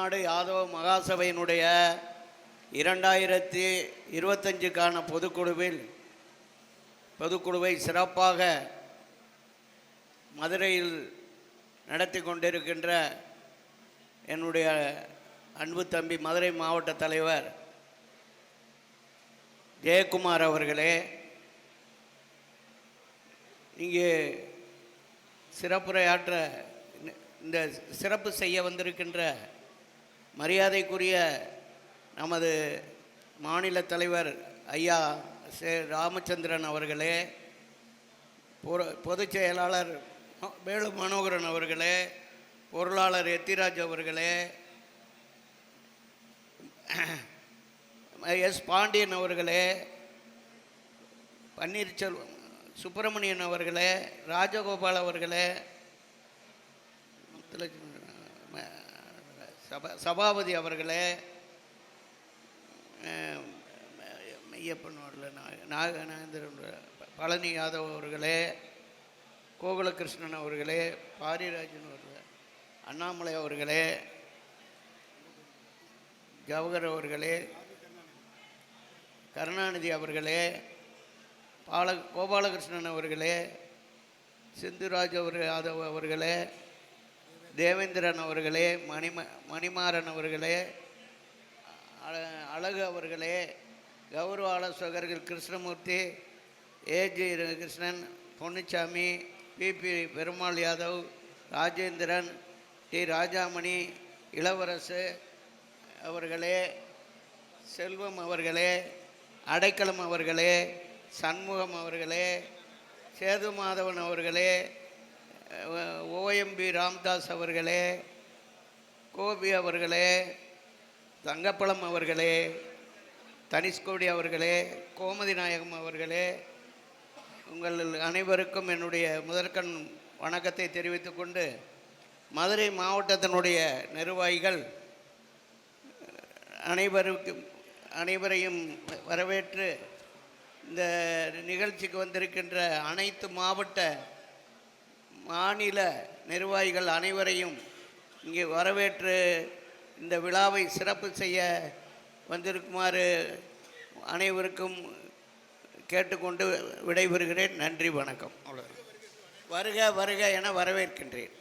தமிழ்நாடு யாதவ மகாசபையினுடைய இரண்டாயிரத்தி இருபத்தஞ்சுக்கான பொதுக்குழுவில் பொதுக்குழுவை சிறப்பாக மதுரையில் நடத்தி கொண்டிருக்கின்ற என்னுடைய அன்பு தம்பி மதுரை மாவட்ட தலைவர் ஜெயக்குமார் அவர்களே இங்கே சிறப்புரையாற்ற இந்த சிறப்பு செய்ய வந்திருக்கின்ற மரியாதைக்குரிய நமது மாநில தலைவர் ஐயா சே ராமச்சந்திரன் அவர்களே பொரு- பொதுச் செயலாளர் வேலு மனோகரன் அவர்களே பொருளாளர் எத்திராஜ் அவர்களே எஸ் பாண்டியன் அவர்களே பன்னீர்செல்வம் சுப்பிரமணியன் அவர்களே ராஜகோபால் அவர்களே முத்துலட்சுமி, சபா சபாபதி அவர்களே மெய்யப்பன் வரல நா- பழனி யாதவ் அவர்களே கோகுலகிருஷ்ணன் அவர்களே பாரிராஜன் அவர்களே அண்ணாமலை அவர்களே ஜவஹர் அவர்களே கருணாநிதி அவர்களே பால கோபாலகிருஷ்ணன் அவர்களே சிந்துராஜ் அவர் யாதவ் அவர்களே தேவேந்திரன் அவர்களே மணிம மணிமாறன் அவர்களே அழகு அவர்களே கௌரவ ஆலோசகர்கள் Krishnamoorthy A G Krishnan Ponnusamy P P Perumal Yadav Rajendran T. Rajamani Ilavarasu அவர்களே செல்வம் அவர்களே அடைக்கலம் அவர்களே சண்முகம் அவர்களே சேது மாதவன் அவர்களே ஓஎம்பி ராம்தாஸ் அவர்களே கோபி அவர்களே தங்கப்பழம் அவர்களே தனிஷ்கோடி அவர்களே கோமதி நாயகம் அவர்களே உங்கள் அனைவருக்கும் என்னுடைய முதற்கண் வணக்கத்தை தெரிவித்துக்கொண்டு மதுரை மாவட்டத்தினுடைய நிர்வாகிகள் அனைவருக்கும் அனைவரையும் வரவேற்று இந்த நிகழ்ச்சிக்கு வந்திருக்கின்ற அனைத்து மாவட்ட மாநில நிர்வாகிகள் அனைவரையும் இங்கே வரவேற்று இந்த விழாவை சிறப்பு செய்ய வந்திருக்குமாறு அனைவருக்கும் கேட்டுக்கொண்டு விடைபெறுகிறேன். நன்றி வணக்கம். அவ்வளோ வருக வருக என வரவேற்கின்றேன்.